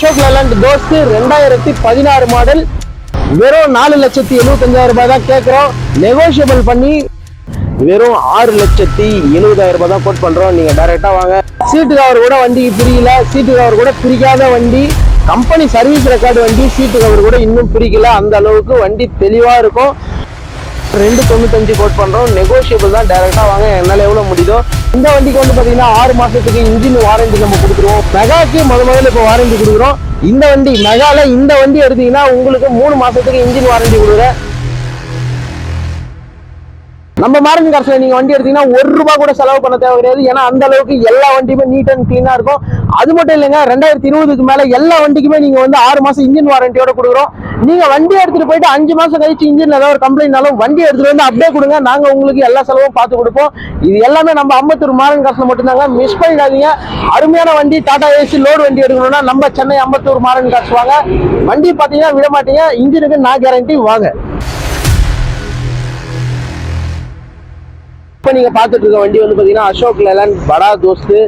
Ashok Layland தோஸ்து ரெண்டாயிரத்தி பதினாறு model. வெறும் நாலு லட்சத்தி எழுபத்தஞ்சாயிரம் ரூபாய் தான் கேட்குறோம் நெகோஷியபிள் பண்ணி வெறும் ஆறு லட்சத்தி எழுபதாயிரம் ரூபாய் தான் கோட் பண்ணுறோம் நீங்கள் டைரெக்டாக வாங்க. சீட்டு கவர் கூட வண்டிக்கு பிரிக்கல சீட்டு கவர் கூட பிரிக்காத வண்டி. கம்பெனி சர்வீஸ் ரெக்கார்டு வண்டி சீட்டு கவர் கூட இன்னும் பிரிக்கல. அந்த அளவுக்கு வண்டி தெளிவாக இருக்கும். ரெண்டு தொண்ணூத்தஞ்சு கோட் பண்றோம். நெகோஷியபிள் தான். டேரெக்டாக வாங்க. என்னால எவ்வளவு முடியுதோ. இந்த வண்டிக்கு வந்து பாத்தீங்கன்னா ஆறு மாசத்துக்கு இன்ஜின் வாரண்டி நம்ம கொடுத்துருவோம். மெகாக்கு முத முதல்ல இப்போ வாரண்டி கொடுக்குறோம். இந்த வண்டி மெகால இந்த வண்டி எடுத்தீங்கன்னா உங்களுக்கு மூணு மாசத்துக்கு இன்ஜின் வாரண்டி கொடுக்குறேன். நம்ம மாரன் காசுல நீங்க வண்டி எடுத்தீங்கன்னா ஒரு ரூபாய் கூட செலவு பண்ண தேவை கிடையாது ஏன்னா அந்த அளவுக்கு எல்லா வண்டியுமே நீட் அண்ட் கிளீனா இருக்கும். அது மட்டும் இல்லைங்க ரெண்டாயிரத்தி இருபதுக்கு மேல எல்லா வண்டிக்குமே நீங்க வந்து ஆறு மாசம் இன்ஜின் வாரண்டியோட கொடுக்குறோம். நீங்க வண்டி எடுத்துட்டு போயிட்டு அஞ்சு மாசம் கழிச்சு இன்ஜின் ஏதாவது ஒரு கம்ப்ளைண்ட்னாலும் வண்டி எடுத்துட்டு வந்து அப்படியே கொடுங்க. நாங்க உங்களுக்கு எல்லா செலவும் பார்த்து கொடுப்போம். இது எல்லாமே நம்ம அம்பத்தூர் மாறன் காசுல மட்டும்தாங்க. மிஸ் பண்ணிடாதீங்க. அருமையான வண்டி டாடா ஏசி லோடு வண்டி எடுக்கணும்னா நம்ம சென்னை அம்பத்தூர் மாறன் காசு வாங்க. வண்டி பாத்தீங்கன்னா விட மாட்டீங்க. இன்ஜினுக்கு நான் கேரண்டி வாங்க. இப்போ நீங்கள் பார்த்துட்டு இருக்க வண்டி வந்து பார்த்தீங்கன்னா அசோக் லேலன் படா தோஸ்து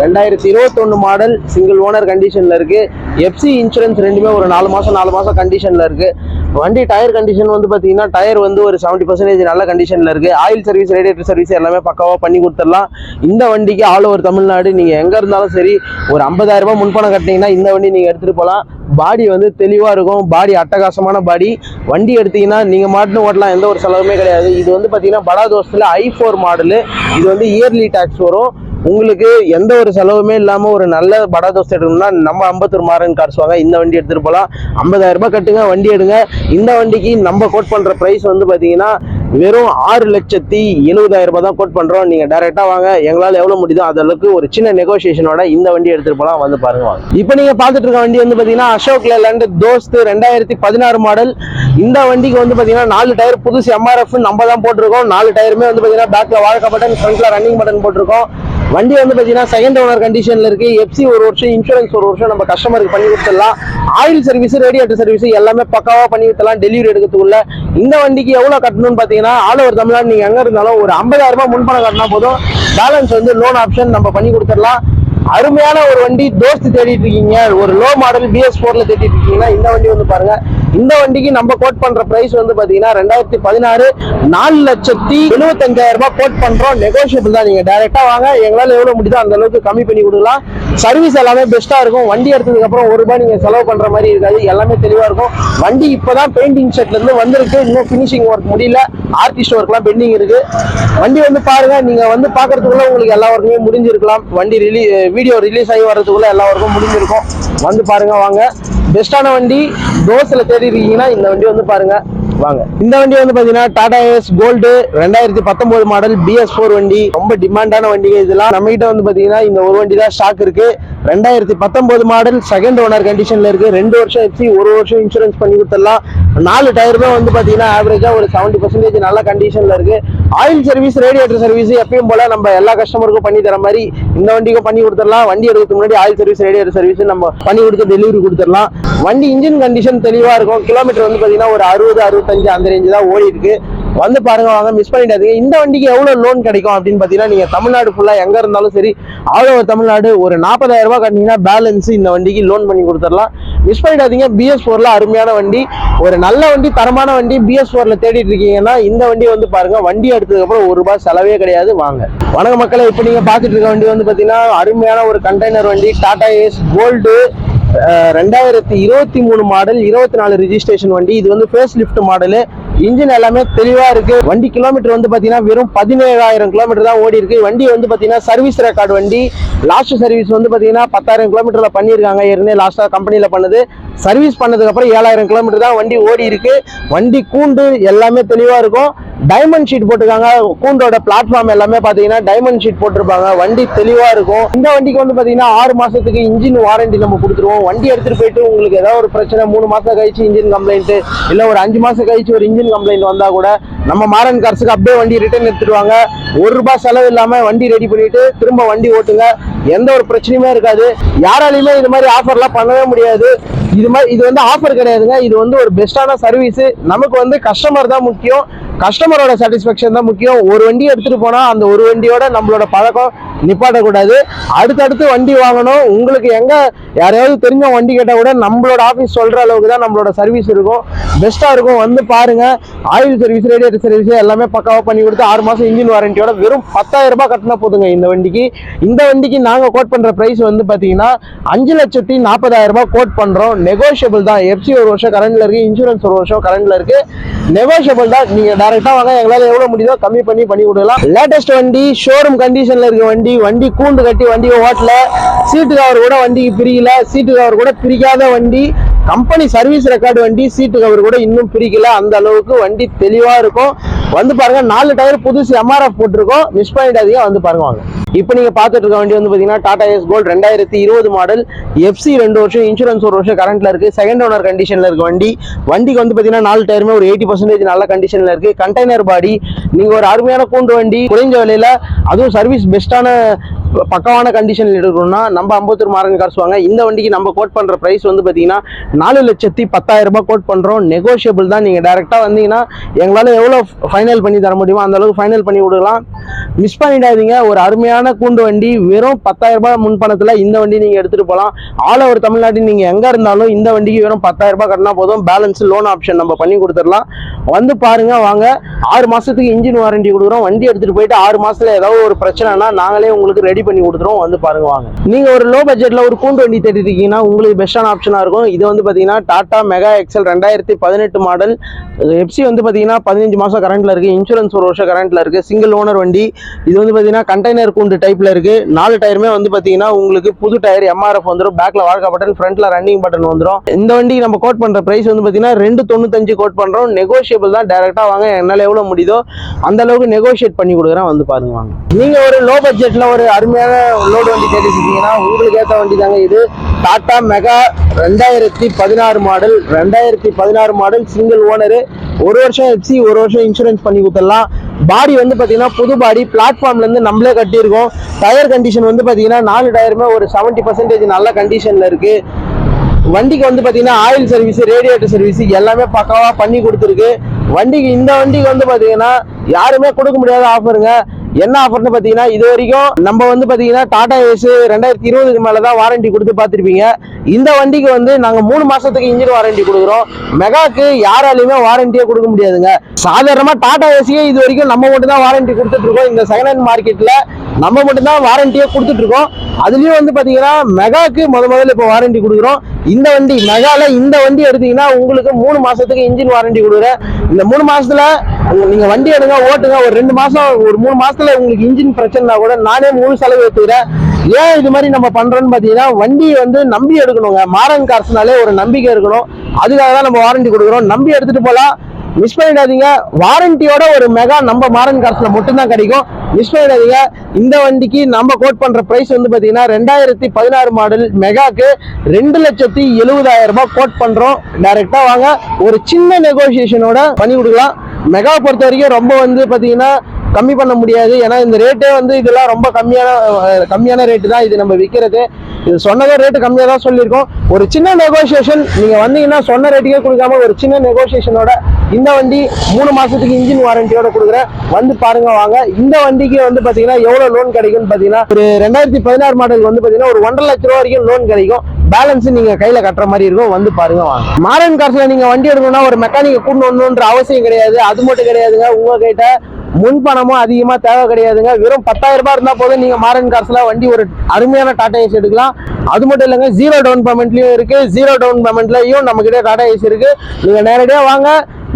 ரெண்டாயிரத்தி இருபத்தொன்னு மாடல் சிங்கிள் ஓனர் கண்டிஷனில் இருக்குது எஃப்சி இன்சூரன்ஸ் ரெண்டுமே ஒரு நாலு மாதம் நாலு மாதம் கண்டிஷனில் இருக்குது வண்டி டயர் கண்டிஷன் வந்து பார்த்தீங்கன்னா டயர் வந்து ஒரு செவன்ட்டி பர்சன்டேஜ் நல்ல கண்டிஷனில் இருக்குது ஆயில் சர்வீஸ் ரேடியேட்டர் சர்வீஸ் எல்லாமே பக்காவாக பண்ணி கொடுத்துடலாம். இந்த வண்டிக்கு ஆல் ஓவர் தமிழ்நாடு நீங்கள் எங்கே இருந்தாலும் சரி ஒரு ஐம்பதாயிரரூபா முன்பணம் கட்டினீங்கன்னா இந்த வண்டி நீங்கள் எடுத்துகிட்டு போகலாம் பாடி வந்து தெளிவாக இருக்கும். பாடி அட்டகாசமான பாடி வண்டி எடுத்தீங்கன்னா நீங்கள் மாட்டுன்னு ஓட்டலாம். எந்த ஒரு செலவுமே கிடையாது. இது வந்து பார்த்தீங்கன்னா படா தோசத்தில் ஐ ஃபோர் மாடலு இது வந்து இயர்லி டேக்ஸ் வரும். உங்களுக்கு எந்த ஒரு செலவுமே இல்லாமல் ஒரு நல்ல படா தோசை எடுக்கணும்னா நம்ம ஐம்பத்தூர் மாறன் கார்ஸ் வாங்க இந்த வண்டி எடுத்துகிட்டு போகலாம் 50000 ரூபாய் கட்டுங்க வண்டி எடுங்க. இந்த வண்டிக்கு நம்ம கோட் பண்ணுற ப்ரைஸ் வந்து பார்த்தீங்கன்னா வெறும் ஆறு லட்சத்தி எழுபதாயிரம் ரூபாய் தான் கோட் பண்ணுறோம் நீங்கள் டேரெக்டாக வாங்க. எங்களால் எவ்வளோ முடியுதோ அதளவுக்கு அளவுக்கு ஒரு சின்ன நெகோசியேஷனோட இந்த வண்டி எடுத்துகிட்டு போகலாம் வந்து பாருங்க வாங்க. இப்போ நீங்கள் பார்த்துட்டு இருக்க வண்டி வந்து பார்த்தீங்கன்னா அசோக் லேலண்ட் தோஸ்து ரெண்டாயிரத்தி பதினாறு மாடல் இந்த வண்டிக்கு வந்து பார்த்தீங்கன்னா நாலு டயர் புதுசு எம்ஆர்எஃப் நம்ம தான் போட்டிருக்கோம். நாலு டயருமே வந்து பார்த்தீங்கன்னா பேக்கில் வாழ்க்கை பட்டன் ஃப்ரண்ட்டில் ரன்னிங் பட்டன் போட்டிருக்கோம். வண்டி வந்து பார்த்தீங்கன்னா செகண்ட் ஓனர் கண்டிஷன்ல இருக்கு. எஃப்சி ஒரு வருஷம் இன்சூரன்ஸ் ஒரு வருஷம் நம்ம கஸ்டமருக்கு பண்ணி கொடுத்துடலாம். ஆயில் சர்வீஸ் ரேடியேட்டர் சர்வீஸ் எல்லாமே பக்காவா பண்ணி கொடுத்துடலாம். டெலிவரி எடுக்கிறதுக்குள்ள. இந்த வண்டிக்கு எவ்வளவு கட்டணும்னு பாத்தீங்கன்னா ஆல் ஓவர் தமிழ்நாடு நீங்க எங்க இருந்தாலும் ஒரு 50000 ரூபாய் முன்பணம் கட்டினா போதும். பேலன்ஸ் வந்து லோன் ஆப்ஷன் நம்ம பண்ணி கொடுத்துடலாம். அருமையான ஒரு வண்டி தோஸ்து தேடிட்டு இருக்கீங்க. ஒரு லோ மாடல் பிஎஸ் ஃபோர்ல தேடிட்டு இருக்கீங்கன்னா இந்த வண்டி வந்து பாருங்க இந்த வண்டிக்கு நம்ம கோட் பண்ற பிரைஸ் வந்து பாத்தீங்கன்னா ரெண்டாயிரத்தி பதினாறு நாலு லட்சத்தி எழுபத்தஞ்சாயிரம் ரூபாய் கோட் பண்றோம். நெகோஷியபிள் தான் நீங்க டைரக்டா வாங்க. எங்களால எவ்வளவு முடியுதோ அந்த அளவுக்கு கம்மி பண்ணி கொடுக்கலாம். சர்வீஸ் எல்லாமே பெஸ்டா இருக்கும். வண்டி எடுத்ததுக்கு அப்புறம் ஒரு ரூபாய் நீங்க செலவு பண்ற மாதிரி இருக்காது. எல்லாமே தெளிவா இருக்கும். வண்டி இப்பதான் பெயிண்டிங் செட்ல இருந்து வந்திருக்கு. இன்னும் ஃபினிஷிங் ஒர்க் முடியல. ஆர்டிஸ்ட் ஒர்க்லாம் பெண்டிங் இருக்கு. வண்டி வந்து பாருங்க. நீங்க வந்து பாக்குறதுக்குள்ள உங்களுக்கு எல்லா ஒர்க்குமே முடிஞ்சிருக்கலாம். வண்டி ரிலீ வீடியோ ரிலீஸ் ஆகி வர்றதுக்குள்ள எல்லா ஒர்க்கும் முடிஞ்சிருக்கும். வந்து பாருங்க வாங்க. பெஸ்டான வண்டி. தோசைல தேடி இருக்கீங்கன்னா இந்த வண்டி வந்து பாருங்கள் வாங்க. இந்த வண்டி வந்து பாத்தீங்கன்னா டாடா ஏஸ் கோல்டு ரெண்டாயிரத்தி பத்தொன்பது மாடல் பிஎஸ் ஃபோர் வண்டி. ரொம்ப டிமாண்டான வண்டிங்க இதெல்லாம். நம்ம கிட்ட வந்து பாத்தீங்கன்னா இந்த ஒரு வண்டி தான் ஸ்டாக் இருக்கு. ரெண்டாயிரத்தி பத்தொன்பது மாடல் செகண்ட் ஓனர் கண்டிஷன்ல இருக்கு. ரெண்டு வருஷம் எஃப்சி ஒரு வருஷம் இன்சூரன்ஸ் பண்ணி கொடுத்துடலாம். நாலு டயருமே வந்து பாத்தீங்கன்னா ஆவரேஜா ஒரு செவன்டி பர்சன்டேஜ் நல்ல கண்டிஷன்ல இருக்கு. ஆயில் சர்வீஸ் ரேடியேட்டர் சர்வீஸ் எப்பயும் போல நம்ம எல்லா கஸ்டமருக்கும் பண்ணி தர மாதிரி இந்த வண்டிக்கும் பண்ணி கொடுத்துடலாம். வண்டி எடுக்கிறதுக்கு முன்னாடி ஆயில் சர்வீஸ் ரேடியேட்டர் சர்வீஸ் நம்ம பண்ணி கொடுத்து டெலிவரி கொடுத்துடலாம். வண்டி இன்ஜின் கண்டிஷன் தெளிவா இருக்கும். கிலோமீட்டர் வந்து பாத்தீங்கன்னா ஒரு அறுபது இருபத்தஞ்சு அந்த ரேஞ்சு தான் ஓடி இருக்கு. வந்து பாருங்க வாங்க மிஸ் பண்ணிடாதீங்க. இந்த வண்டிக்கு எவ்வளோ லோன் கிடைக்கும் அப்படின்னு பார்த்தீங்கன்னா நீங்கள் தமிழ்நாடு ஃபுல்லாக எங்கே இருந்தாலும் சரி அவ்வளோ தமிழ்நாடு ஒரு நாற்பதாயிரம் ரூபாய் கட்டினீங்கன்னா பேலன்ஸ் இந்த வண்டிக்கு லோன் பண்ணி கொடுத்துடலாம். மிஸ் பண்ணிடாதீங்க. பிஎஸ் ஃபோரில் அருமையான வண்டி ஒரு நல்ல வண்டி தரமான வண்டி பிஎஸ் ஃபோரில் தேடிட்டு இருக்கீங்கன்னா இந்த வண்டி வந்து பாருங்க வண்டி எடுத்ததுக்கப்புறம் ஒரு ரூபாய் செலவே கிடையாது. வாங்க. வணக்க மக்களை இப்போ நீங்கள் பார்த்துட்டு இருக்க வண்டி வந்து பார்த்தீங்கன்னா அருமையான ஒரு கண்டெய்னர் வண்டி டாடா ஏஸ் கோல்டு ரெண்டாயிரத்தி இருபத்தி மூணு மாடல் இருபத்தி நாலு ரிஜிஸ்ட்ரேஷன் வண்டி. இது வந்து ஃபேஸ் லிஃப்ட் மாடலு இன்ஜின் எல்லாமே தெளிவா இருக்கு. வண்டி கிலோமீட்டர் வந்து பாத்தீங்கன்னா வெறும் பதினேழாயிரம் கிலோமீட்டர் தான் ஓடி இருக்கு. வண்டி வந்து பாத்தீங்கன்னா சர்வீஸ் ரெக்கார்டு வண்டி. லாஸ்ட் சர்வீஸ் வந்து பாத்தீங்கன்னா பத்தாயிரம் கிலோமீட்டர்ல பண்ணியிருக்காங்க. ஏற்கனவே லாஸ்டா கம்பெனில பண்ணது. சர்வீஸ் பண்ணதுக்கு அப்புறம் ஏழாயிரம் கிலோமீட்டர் தான் வண்டி ஓடி இருக்கு. வண்டி கூண்டு எல்லாமே தெளிவா இருக்கும். டைமண்ட் ஷீட் போட்டிருக்காங்க. கூண்டோட பிளாட்ஃபார்ம் எல்லாமே பாத்தீங்கன்னா டைமண்ட் ஷீட் போட்டிருப்பாங்க. வண்டி தெளிவா இருக்கும். இந்த வண்டிக்கு வந்து பாத்தீங்கன்னா ஆறு மாசத்துக்கு இன்ஜின் வாரண்டி நம்ம கொடுத்துருவோம். வண்டி எடுத்துட்டு போயிட்டு உங்களுக்கு ஏதாவது ஒரு பிரச்சனை மூணு மாசம் கழிச்சு இன்ஜின் கம்ப்ளைண்ட் இல்ல ஒரு அஞ்சு மாசம் கழிச்சு ஒரு இன்ஜின் கம்ப்ளைண்ட் வந்தா கூட நம்ம மாறன் கார்ஸுக்கு அப்படியே வண்டி ரிட்டர்ன் எடுத்துருவாங்க ஒரு ரூபாய் செலவு இல்லாம வண்டி ரெடி பண்ணிட்டு திரும்ப வண்டி ஓட்டுங்க. எந்த ஒரு பிரச்சனையுமே இருக்காது. யாராலையுமே இது மாதிரி ஆஃபர்லாம் பண்ணவே முடியாது. இது மாதிரி இது வந்து ஆஃபர் கிடையாதுங்க. இது வந்து ஒரு பெஸ்ட்டான சர்வீஸ் நமக்கு வந்து கஸ்டமர் தான் முக்கியம். கஸ்டமரோட சாட்டிஸ்ஃபேக்ஷன் தான் முக்கியம். ஒரு வண்டி எடுத்துகிட்டு போனால் அந்த ஒரு வண்டியோட நம்மளோட பழக்கம் நிப்பாட்டக்கூடாது. அடுத்தடுத்து வண்டி வாங்கணும். உங்களுக்கு எங்கே யாரையாவது தெரிஞ்ச வண்டி கேட்டால் கூட நம்மளோட ஆஃபீஸ் சொல்கிற அளவுக்கு தான் நம்மளோட சர்வீஸ் இருக்கும். பெஸ்ட்டாக இருக்கும். வந்து பாருங்க. ஆயில் சர்வீஸ் பேட்டரி சர்வீஸ் எல்லாமே பக்காவாக பண்ணி கொடுத்து ஆறு மாதம் இன்ஜின் வாரண்டியோட வெறும் பத்தாயிரம் ரூபாய் கட்டினா போதுங்க இந்த வண்டிக்கு. இந்த வண்டிக்கு நாங்கள் கோட் பண்ணுற ப்ரைஸ் வந்து பார்த்தீங்கன்னா அஞ்சு லட்சத்தி நாற்பதாயிரம் ரூபாய் கோட் பண்ணுறோம் நெகோஷியபிள் தான். எஃப்சி ஒரு வருஷம் கரண்டில் இருக்குது இன்சூரன்ஸ் ஒரு வருஷம் கரண்டில் இருக்குது நெகோஷியபிள் தான். நீங்கள் டேரெக்டாக வாங்க எங்களால் எவ்வளோ முடியுதோ கம்மி பண்ணி பண்ணி கொடுக்கலாம். லேட்டஸ்ட் வண்டி ஷோரூம் கண்டிஷனில் இருக்க வண்டி வண்டி கூண்டு கட்டி வண்டியை ஓட்டல. சீட்டு கவர் கூட வண்டிக்கு பிரியல. சீட்டு கவர் கூட பிரிக்காத வண்டி. கம்பெனி சர்வீஸ் ரெக்கார்டு வண்டி சீட்டு கவர் கூட இன்னும் பிரிக்கல. அந்த அளவுக்கு வண்டி தெளிவா இருக்கும். வந்து பாருங்க நாலு டயர் புதுசு எம்ஆர்எஃப் போட்டிருக்கோம். மிஸ் பண்ணிடாதீங்க வந்து பாருங்க வாங்க. இப்போ நீங்க பார்த்துட்டு இருக்க வண்டி வந்து பாத்தீங்கன்னா டாடா எஸ் கோல்ட் ரெண்டாயிரத்தி இருபது மாடல் எஃப்சி ரெண்டு வருஷம் இன்சூரன்ஸ் ஒரு வருஷம் கரண்ட்ல இருக்கு. செகண்ட் ஓனர் கண்டிஷன்ல இருக்கு வண்டி. வண்டிக்கு வந்து பாத்தீங்கன்னா நாலு டயருமே ஒரு எயிட்டி பர்சன்டேஜ் நல்ல கண்டிஷன்ல இருக்கு. கண்டெய்னர் பாடி நீங்க ஒரு அருமையான கூண்டு வண்டி குறைஞ்ச விலையில அதுவும் சர்வீஸ் பெஸ்ட்டான பக்கமான கண்டிஷன்ல எடுக்கணும்னா நம்ம ஐம்பத்தூர் மாறன் காசு வாங்க. இந்த வண்டிக்கு நம்ம கோட் பண்ற பிரைஸ் வந்து பாத்தீங்கன்னா நாலு லட்சத்தி பத்தாயிரம் ரூபாய் கோட் பண்றோம். நெகோஷியபிள் தான். நீங்க டைரக்டா வந்தீங்கன்னா எங்களால எவ்வளவு ஃபைனல் பண்ணி தர முடியுமோ? அந்த அளவுக்கு ஃபைனல் பண்ணி விடலாம் மிஸ் பண்ணிடாதீங்க. ஒரு அருமையான கூண்டு வண்டி வெறும் பத்தாயிரம் ரூபாய் முன்பணத்துல இந்த வண்டி நீங்க எடுத்துட்டு போகலாம் ஆல் ஓவர் தமிழ்நாட்டில் நீங்க எங்க இருந்தாலும் இந்த வண்டிக்கு வெறும் பத்தாயிரம் ரூபாய் கட்டினா போதும். பேலன்ஸ் லோன் ஆப்ஷன் நம்ம பண்ணி கொடுத்துடலாம். வந்து பாருங்க வாங்க. ஆறு மாசத்துக்கு இன்ஜின் வாரண்டி கொடுக்குறோம். வண்டி எடுத்துட்டு போயிட்டு ஆறு மாசத்துல ஏதாவது ஒரு பிரச்சனைனா நாங்களே உங்களுக்கு ரெடி பண்ணி கொடுத்துருவோம். வந்து பாருங்க வாங்க. நீங்க ஒரு லோ பட்ஜெட்ல ஒரு கூண்டு வண்டி தேடிட்டு இருக்கீங்கன்னா உங்களுக்கு பெஸ்டான ஆப்ஷனா இருக்கும். இது வந்து பாத்தீங்கன்னா டாடா மெகா எக்ஸல் ரெண்டாயிரத்தி பதினெட்டு மாடல் எஃப்சி வந்து பாத்தீங்கன்னா பதினஞ்சு மாசம் கரண்ட்ல இருக்கு இன்சூரன்ஸ் ஒரு வருஷம் கரண்ட்ல இருக்கு சிங்கிள் ஓனர் வண்டி. இது வந்து பாத்தீங்கன்னா கண்டெய்னர் கூண்டு டைப்ல இருக்கு. நாலு டயருமே வந்து பாத்தீங்கன்னா உங்களுக்கு புது டயர் எம்ஆர்எஃப் வந்துடும் பேக்ல வாழ்க்கை பட்டன் ஃப்ரண்ட்ல ரன்னிங் பட்டன் வந்துடும் இந்த வண்டிக்கு நம்ம கோட் பண்ற பிரைஸ் வந்து பாத்தீங்கன்னா ரெண்டு தொண்ணூத்தஞ்சு கோட் பண்றோம். நெகோஷியபிள் தான். டேரெக்டாக வாங்க. என்னால எவ்வளவு முடியுதோ அந்த அளவுக்கு நெகோஷியேட் பண்ணி கொடுக்குறேன். வந்து பாருங்க வாங்க. நீங்க ஒரு லோ பட்ஜெட்ல ஒரு அருமையான லோடு வண்டி தேடிச்சிருக்கீங்கன்னா உங்களுக்கு ஏற்ற வண்டி தாங்க இது. டாடா மெகா ரெண்டாயிரத்தி பதினாறு மாடல் ரெண்டாயிரத்தி பதினாறு மாடல் சிங்கிள் ஓனரு ஒரு வருஷம் எஃப்சி ஒரு வருஷம் இன்சூரன்ஸ் பண்ணி கொடுத்துடலாம். பாடி வந்து பார்த்தீங்கன்னா புது பாடி பிளாட்ஃபார்ம்லேருந்து நம்மளே கட்டியிருக்கோம். டயர் கண்டிஷன் வந்து பார்த்தீங்கன்னா நாலு டயருமே ஒரு செவன்ட்டி பர்சன்டேஜ் நல்ல கண்டிஷனில் இருக்குது வண்டிக்கு வந்து பார்த்தீங்கன்னா ஆயில் சர்வீஸ் ரேடியேட்டர் சர்வீஸ் எல்லாமே பக்காவாக பண்ணி கொடுத்துருக்கு. வண்டிக்கு இந்த வண்டிக்கு வந்து பார்த்தீங்கன்னா யாருமே கொடுக்க முடியாத ஆஃபருங்க என்ன ஆஃபர்னு பார்த்தீங்கன்னா இது வரைக்கும் நம்ம வந்து பார்த்தீங்கன்னா டாடா ஏஸ் ரெண்டாயிரத்தி இருபதுக்கு மேலே தான் வாரண்டி கொடுத்து பார்த்துருப்பீங்க. இந்த வண்டிக்கு வந்து நாங்கள் மூணு மாதத்துக்கு இன்ஜின் வாரண்டி கொடுக்குறோம். மெகாக்கு யாராலையுமே வாரண்டியே கொடுக்க முடியாதுங்க. சாதாரணமாக டாடா ஏசியே இது வரைக்கும் நம்ம மட்டும் தான் வாரண்டி கொடுத்துட்ருக்கோம் இந்த செகண்ட் ஹேண்ட் மார்க்கெட்டில் நம்ம மட்டும் தான் வாரண்டியே அதுலேயும் வந்து பார்த்தீங்கன்னா மெகாக்கு முத முதல்ல இப்போ வாரண்டி கொடுக்குறோம். இந்த வண்டி மெகாவில் இந்த வண்டி எடுத்தீங்கன்னா உங்களுக்கு மூணு மாதத்துக்கு இன்ஜின் வாரண்டி கொடுக்குறேன். இந்த மூணு மாதத்தில் நீங்கள் வண்டி எடுங்க ஓட்டுங்க. ஒரு ரெண்டு மாதம் ஒரு மூணு மாதத்தில் உங்களுக்கு இன்ஜின் பிரச்சனைனா கூட நானே முழு செலவு ஏற்றுக்கிறேன் ஏன் இது மாதிரி நம்ம பண்ணுறோன்னு பார்த்தீங்கன்னா வண்டி வந்து நம்பி எடுக்கணுங்க. மாரன் கார்ஸ்னாலே ஒரு நம்பிக்கை இருக்கணும். அதுக்காக தான் நம்ம வாரண்டி கொடுக்குறோம். நம்பி எடுத்துகிட்டு போகலாம். மிஸ் பண்ணிடாதீங்க. வாரண்டியோட ஒரு மெகா நம்ம மாறன் கார்ஸ்ல மட்டும்தான் கிடைக்கும். மிஸ் பண்ணிடாதீங்க. இந்த வண்டிக்கு நம்ம கோட் பண்ற பிரைஸ் வந்து பாத்தீங்கன்னா ரெண்டாயிரத்தி பதினாறு மாடல் மெகாக்கு ரெண்டு லட்சத்தி எழுபதாயிரம் ரூபாய் கோட் பண்றோம். டைரக்டா வாங்க. ஒரு சின்ன நெகோசியேஷனோட பண்ணி கொடுக்கலாம். மெகா பொறுத்த வரைக்கும் ரொம்ப வந்து பாத்தீங்கன்னா கம்மி பண்ண முடியாது. ஏன்னா இந்த ரேட்டே வந்து இதெல்லாம் ரொம்ப கம்மியான கம்மியான ரேட்டு தான் இது நம்ம விற்கிறது இது சொன்னதே ரேட்டு கம்மியாக தான் சொல்லியிருக்கோம். ஒரு சின்ன நெகோசியேஷன் நீங்கள் வந்தீங்கன்னா சொன்ன ரேட்டுக்கே கொடுக்காம ஒரு சின்ன நெகோசியேஷனோட இந்த வண்டி மூணு மாதத்துக்கு இன்ஜின் வாரண்டியோட கொடுக்குறேன் வந்து பாருங்க வாங்க. இந்த வண்டிக்கு வந்து பார்த்தீங்கன்னா எவ்வளோ லோன் கிடைக்கும்னு பார்த்தீங்கன்னா ஒரு ரெண்டாயிரத்தி பதினாறு மாடல் வந்து பார்த்தீங்கன்னா ஒரு ஒன்றரை லட்ச ரூபா வரைக்கும் லோன் கிடைக்கும். பேலன்ஸ் நீங்க கையில கட்டுற மாதிரி இருக்கும். வந்து பாருங்க வாங்க. மாரன் கார்ஸ்ல நீங்க வண்டி எடுக்கணும்னா ஒரு மெக்கானிக் கூட்டு வரணுன்ற அவசியம் கிடையாது. அது மட்டும் கிடையாதுங்க. உங்ககிட்ட முன்பணமும் அதிகமாக தேவை கிடையாதுங்க. வெறும் பத்தாயிரம் ரூபாய் இருந்தால் போதும். நீங்கள் மாரன் கார்ஸ்ல வண்டி ஒரு அருமையான டாடா ஏசி எடுக்கலாம். அது மட்டும் இல்லைங்க ஜீரோ டவுன் பேமெண்ட்லேயும் இருக்குது ஜீரோ டவுன் பேமெண்ட்லையும் நம்மக்கிட்ட டாடா ஏசி இருக்குது நீங்கள் நேரடியாக வாங்க.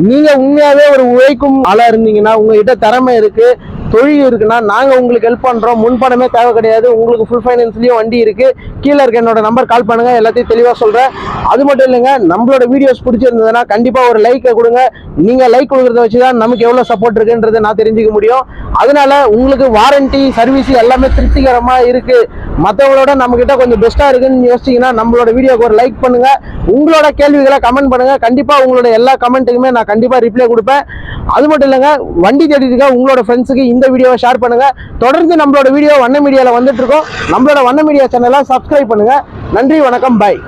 நீங்கள் உண்மையாகவே ஒரு உழைக்கும் ஆளாக இருந்தீங்கன்னா உங்ககிட்ட திறமை இருக்குது தொழில் இருக்குன்னா நாங்கள் உங்களுக்கு ஹெல்ப் பண்ணுறோம் முன்பணமே தேவை கிடையாது. உங்களுக்கு ஃபுல் ஃபைனான்ஸ்லேயும் வண்டி இருக்குது கீழே இருக்க என்னோட நம்பர் கால் பண்ணுங்கள் எல்லாத்தையும் தெளிவாக சொல்கிறேன் அது மட்டும் இல்லைங்க நம்மளோட வீடியோஸ் பிடிச்சிருந்ததுன்னா கண்டிப்பாக ஒரு லைக்கை கொடுங்க. நீங்கள் லைக் கொடுக்குறத வச்சு தான் நமக்கு எவ்வளோ சப்போர்ட் இருக்குன்றதை நான் தெரிஞ்சுக்க முடியும். அதனால உங்களுக்கு வாரண்ட்டி சர்வீஸ் எல்லாமே திருப்திகரமாக இருக்குது மற்றவங்களோட நம்மக்கிட்ட கொஞ்சம் பெஸ்ட்டாக இருக்குன்னு யோசிச்சிங்கன்னா நம்மளோட வீடியோக்கு ஒரு லைக் பண்ணுங்கள் உங்களோட கேள்விகளை கமெண்ட் பண்ணுங்கள் கண்டிப்பாக உங்களோட எல்லா கமெண்ட்டுக்குமே நான் கண்டிப்பாக ரிப்ளை கொடுப்பேன். அது மட்டும் இல்லைங்க வண்டி தேடிட்டு இருக்க உங்களோட ஃப்ரெண்ட்ஸுக்கு இந்த வீடியோவை ஷேர் பண்ணுங்கள் தொடர்ந்து நம்மளோட வீடியோ வண்ண மீடியாவில் வந்துட்டு இருக்கோம். நம்மளோட வண்ண மீடியா சேனலை சப்ஸ்கிரைப் பண்ணுங்கள் நன்றி வணக்கம் பாய்